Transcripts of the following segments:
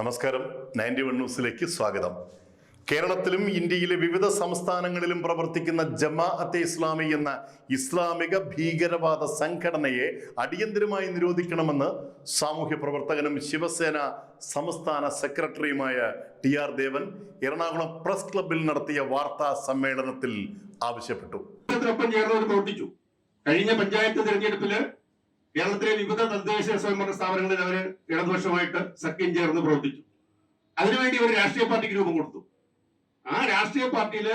നമസ്കാരം. Ninety one ന്യൂസിലേക്ക് സ്വാഗതം. കേരളത്തിലും ഇന്ത്യയിലെ വിവിധ സംസ്ഥാനങ്ങളിലും പ്രവർത്തിക്കുന്ന ജമാഅത്തെ ഇസ്ലാമി എന്ന ഇസ്ലാമിക ഭീകരവാദ സംഘടനയെ അടിയന്തരമായി നിരോധിക്കണമെന്ന് സാമൂഹ്യ പ്രവർത്തകനും ശിവസേന സംസ്ഥാന സെക്രട്ടറിയുമായ T R Devan Ernakulam press ക്ലബിൽ നടത്തിയ വാർത്താ സമ്മേളനത്തിൽ ആവശ്യപ്പെട്ടു. കഴിഞ്ഞ പഞ്ചായത്ത് തെരഞ്ഞെടുപ്പിൽ കേരളത്തിലെ വിവിധ തദ്ദേശ സ്വയംഭരണ സ്ഥാപനങ്ങളിൽ അവർ ഇടതുപക്ഷമായിട്ട് സഖ്യം ചേർന്ന് പ്രവർത്തിച്ചു. അതിനുവേണ്ടി ഒരു രാഷ്ട്രീയ പാർട്ടിക്ക് രൂപം കൊടുത്തു. ആ രാഷ്ട്രീയ പാർട്ടിയിൽ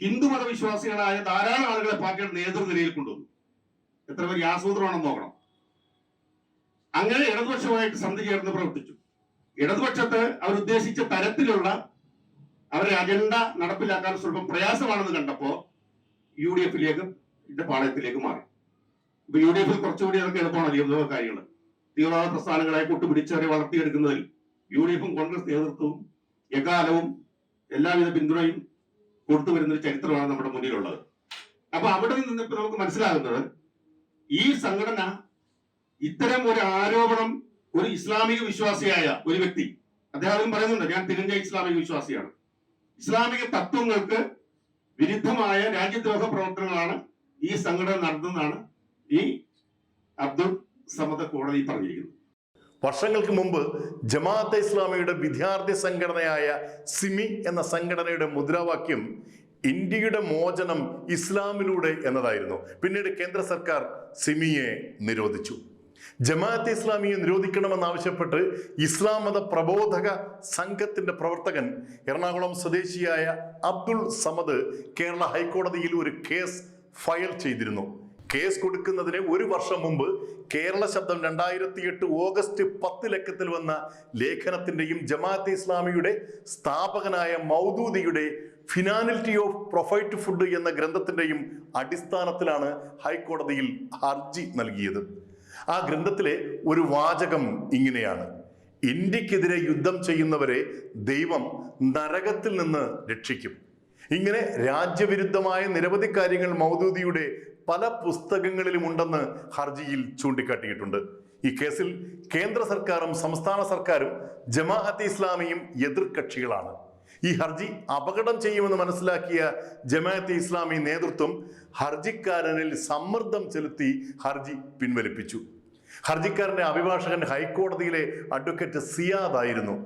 ഹിന്ദു മതവിശ്വാസികളായ ധാരാളം ആളുകളെ പാർട്ടിയുടെ നേതൃനിരയിൽ കൊണ്ടുവന്നു. എത്ര പേര് ആസൂത്രമാണെന്ന് നോക്കണം. അങ്ങനെ ഇടതുപക്ഷമായിട്ട് സന്ധി ചേർന്ന് പ്രവർത്തിച്ചു. ഇടതുപക്ഷത്ത് അവരുദ്ദേശിച്ച തരത്തിലുള്ള അവരുടെ അജണ്ട നടപ്പിലാക്കാൻ സ്വല്പം പ്രയാസമാണെന്ന് കണ്ടപ്പോ യു ഡി എഫിലേക്ക് പാളയത്തിലേക്ക് മാറി. ഇപ്പൊ യു ഡി എഫിൽ കുറച്ചുകൂടി അതൊക്കെ എളുപ്പമാണ് കാര്യങ്ങൾ തീവ്രവാദ പ്രസ്ഥാനങ്ങളെ കൂട്ടുപിടിച്ചവരെ വളർത്തിയെടുക്കുന്നതിൽ യു ഡി എഫും കോൺഗ്രസ് നേതൃത്വവും എക്കാലവും എല്ലാവിധ പിന്തുണയും കൊടുത്തു വരുന്ന ഒരു ചരിത്രമാണ് നമ്മുടെ മുന്നിലുള്ളത്. അപ്പൊ അവിടെ നിന്ന് ഇപ്പൊ നമുക്ക് മനസ്സിലാകുന്നത് ഈ സംഘടന ഇത്തരം ഒരു ആരോപണം ഒരു ഇസ്ലാമിക വിശ്വാസിയായ ഒരു വ്യക്തി അദ്ദേഹം പറയുന്നുണ്ട് ഞാൻ തികഞ്ഞ ഇസ്ലാമിക വിശ്വാസിയാണ്. ഇസ്ലാമിക തത്വങ്ങൾക്ക് വിരുദ്ധമായ രാജ്യദ്രോഹ പ്രവർത്തനങ്ങളാണ് ഈ സംഘടന നടത്തുന്നതാണ് ഈ അബ്ദുൾ സമത കോടതി പറഞ്ഞിരിക്കുന്നത് വർഷങ്ങൾക്ക് മുമ്പ് ജമാഅത്തെ ഇസ്ലാമിയുടെ വിദ്യാർത്ഥി സംഘടനയായ സിമി എന്ന സംഘടനയുടെ മുദ്രാവാക്യം ഇന്ത്യയുടെ മോചനം ഇസ്ലാമിലൂടെ എന്നതായിരുന്നു. പിന്നീട് കേന്ദ്ര സർക്കാർ സിമിയെ നിരോധിച്ചു. ജമാഅത്തെ ഇസ്ലാമിയെ നിരോധിക്കണമെന്നാവശ്യപ്പെട്ട് ഇസ്ലാം മത പ്രബോധക സംഘത്തിന്റെ പ്രവർത്തകൻ എറണാകുളം സ്വദേശിയായ അബ്ദുൾ സമദ് കേരള ഹൈക്കോടതിയിൽ ഒരു കേസ് ഫയൽ ചെയ്തിരുന്നു. കേസ് കൊടുക്കുന്നതിന് ഒരു വർഷം മുമ്പ് കേരള ശബ്ദം രണ്ടായിരത്തി എട്ട് ഓഗസ്റ്റ് പത്ത് ലക്കത്തിൽ വന്ന ലേഖനത്തിന്റെയും ജമാഅത്ത് ഇസ്ലാമിയുടെ സ്ഥാപകനായ മൗദൂദിയുടെ ഫിനാലിറ്റി ഓഫ് പ്രൊഫൈറ്റ് ഫുഡ് എന്ന ഗ്രന്ഥത്തിന്റെയും അടിസ്ഥാനത്തിലാണ് ഹൈക്കോടതിയിൽ ഹർജി നൽകിയത്. ആ ഗ്രന്ഥത്തിലെ ഒരു വാചകം ഇങ്ങനെയാണ്. ഇന്ത്യക്കെതിരെ യുദ്ധം ചെയ്യുന്നവരെ ദൈവം നരകത്തിൽ നിന്ന് രക്ഷിക്കും. ഇങ്ങനെ രാജ്യവിരുദ്ധമായ നിരവധി കാര്യങ്ങൾ മൗദൂദിയുടെ പല പുസ്തകങ്ങളിലും ഉണ്ടെന്ന് ഹർജിയിൽ ചൂണ്ടിക്കാട്ടിയിട്ടുണ്ട്. ഈ കേസിൽ കേന്ദ്ര സർക്കാരും സംസ്ഥാന സർക്കാരും ജമാഅത്ത് ഇസ്ലാമിയും എതിർകക്ഷികളാണ്. ഈ ഹർജി അപകടം ചെയ്യുമെന്ന് മനസ്സിലാക്കിയ ജമാഅത്ത് ഇസ്ലാമി നേതൃത്വം ഹർജിക്കാരനിൽ സമ്മർദ്ദം ചെലുത്തി ഹർജി പിൻവലിപ്പിച്ചു. ഹർജിക്കാരന്റെ അഭിഭാഷകൻ ഹൈക്കോടതിയിലെ അഡ്വക്കേറ്റ് സിയാദ് ആയിരുന്നു.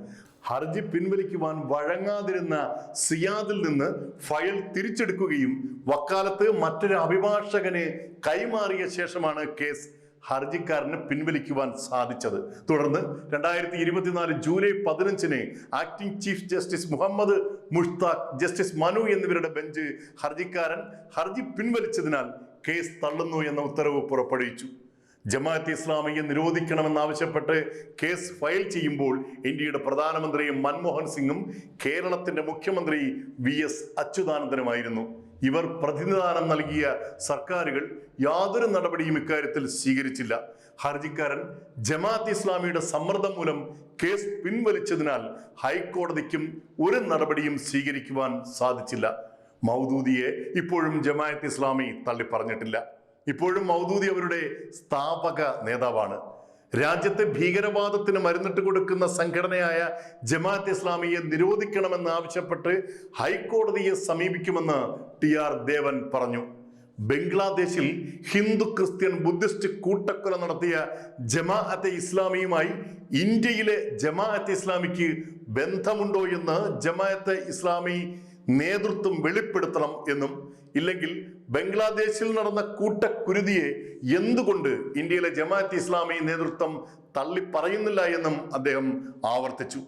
ഹർജി പിൻവലിക്കുവാൻ വഴങ്ങാതിരുന്ന സിയാദിൽ നിന്ന് ഫയൽ തിരിച്ചെടുക്കുകയും വക്കാലത്ത് മറ്റൊരു അഭിഭാഷകനെ കൈമാറിയ ശേഷമാണ് കേസ് ഹർജിക്കാരന് പിൻവലിക്കുവാൻ സാധിച്ചത്. തുടർന്ന് രണ്ടായിരത്തി ഇരുപത്തിനാല് ജൂലൈ പതിനഞ്ചിന് acting chief justice Muhammad Mushtaq justice Manu എന്നിവരുടെ ബെഞ്ച് ഹർജിക്കാരൻ ഹർജി പിൻവലിച്ചതിനാൽ കേസ് തള്ളുന്നു എന്ന ഉത്തരവ് പുറപ്പെടുവിച്ചു. ജമാഅത്ത് ഇസ്ലാമിയെ നിരോധിക്കണമെന്നാവശ്യപ്പെട്ട് കേസ് ഫയൽ ചെയ്യുമ്പോൾ ഇന്ത്യയുടെ പ്രധാനമന്ത്രി മൻമോഹൻ സിംഗും കേരളത്തിന്റെ മുഖ്യമന്ത്രി വി എസ് അച്യുതാനന്ദനുമായിരുന്നു. ഇവർ പ്രതിനിധാനം നൽകിയ സർക്കാരുകൾ യാതൊരു നടപടിയും ഇക്കാര്യത്തിൽ സ്വീകരിച്ചില്ല. ഹർജിക്കാരൻ ജമാഅത്ത് ഇസ്ലാമിയുടെ സമ്മർദ്ദം മൂലം കേസ് പിൻവലിച്ചതിനാൽ ഹൈക്കോടതിക്കും ഒരു നടപടിയും സ്വീകരിക്കുവാൻ സാധിച്ചില്ല. മൗദൂദിയെ ഇപ്പോഴും ജമാഅത്ത് ഇസ്ലാമി തള്ളിപ്പറഞ്ഞിട്ടില്ല. ഇപ്പോഴും മൗദൂദി അവരുടെ സ്ഥാപക നേതാവാണ്. രാജ്യത്തെ ഭീകരവാദത്തിന് മരുന്നിട്ട് കൊടുക്കുന്ന സംഘടനയായ ജമാഅത്ത് ഇസ്ലാമിയെ നിരോധിക്കണമെന്ന് ആവശ്യപ്പെട്ട് ഹൈക്കോടതിയെ സമീപിക്കുമെന്ന് ടി ആർ ദേവൻ പറഞ്ഞു. ബംഗ്ലാദേശിൽ ഹിന്ദു ക്രിസ്ത്യൻ ബുദ്ധിസ്റ്റ് കൂട്ടക്കൊല നടത്തിയ ജമാഅത്തെ ഇസ്ലാമിയുമായി ഇന്ത്യയിലെ ജമാഅത്തെ ഇസ്ലാമിക്ക് ബന്ധമുണ്ടോ എന്ന് ജമാഅത്തെ ഇസ്ലാമി നേതൃത്വം വെളിപ്പെടുത്തണം എന്നും ഇല്ലെങ്കിൽ ബംഗ്ലാദേശിൽ നടന്ന കൂട്ടക്കുരുതിയെ എന്തുകൊണ്ട് ഇന്ത്യയിലെ ജമാഅത്ത് ഇസ്ലാമി നേതൃത്വം തള്ളിപ്പറയുന്നില്ല എന്നും അദ്ദേഹം ആവർത്തിച്ചു.